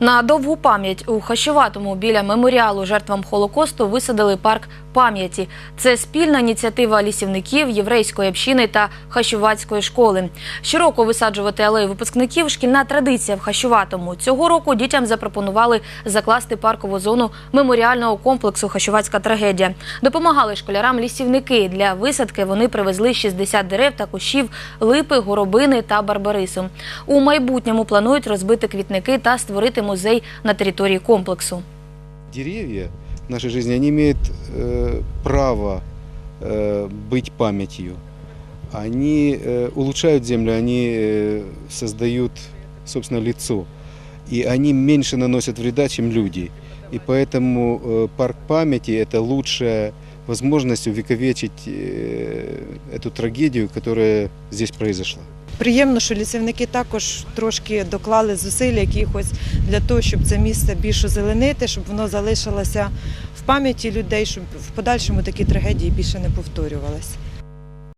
На довгу пам'ять у Хащуватому біля меморіалу жертвам Холокосту висадили парк пам'яті. Це спільна ініціатива лісівників, єврейської общини та Хащуватської школи. Щороку висаджувати алею випускників шкільна традиція в Хащуватому. Цього року дітям запропонували закласти паркову зону меморіального комплексу Хащуватська трагедія. Допомагали школярам лісівники. Для висадки вони привезли 60 дерев та кущів липи, горобини та барбарису. У майбутньому планують розбити квітники та створити музей на території комплексу. Деревья в нашей жизни, они имеют э, право э, быть памятью. Они э, улучшают землю, они э, создают, собственно, лицо. И они меньше наносят вреда, чем люди. И поэтому э, парк памяти – это лучшая возможность увековечить э, эту трагедию, которая здесь произошла. Приємно, що лісівники також трошки доклали зусиль якихось для того, щоб це місце більше зеленити, щоб воно залишилося в пам'яті людей, щоб в подальшому такі трагедії більше не повторювалися.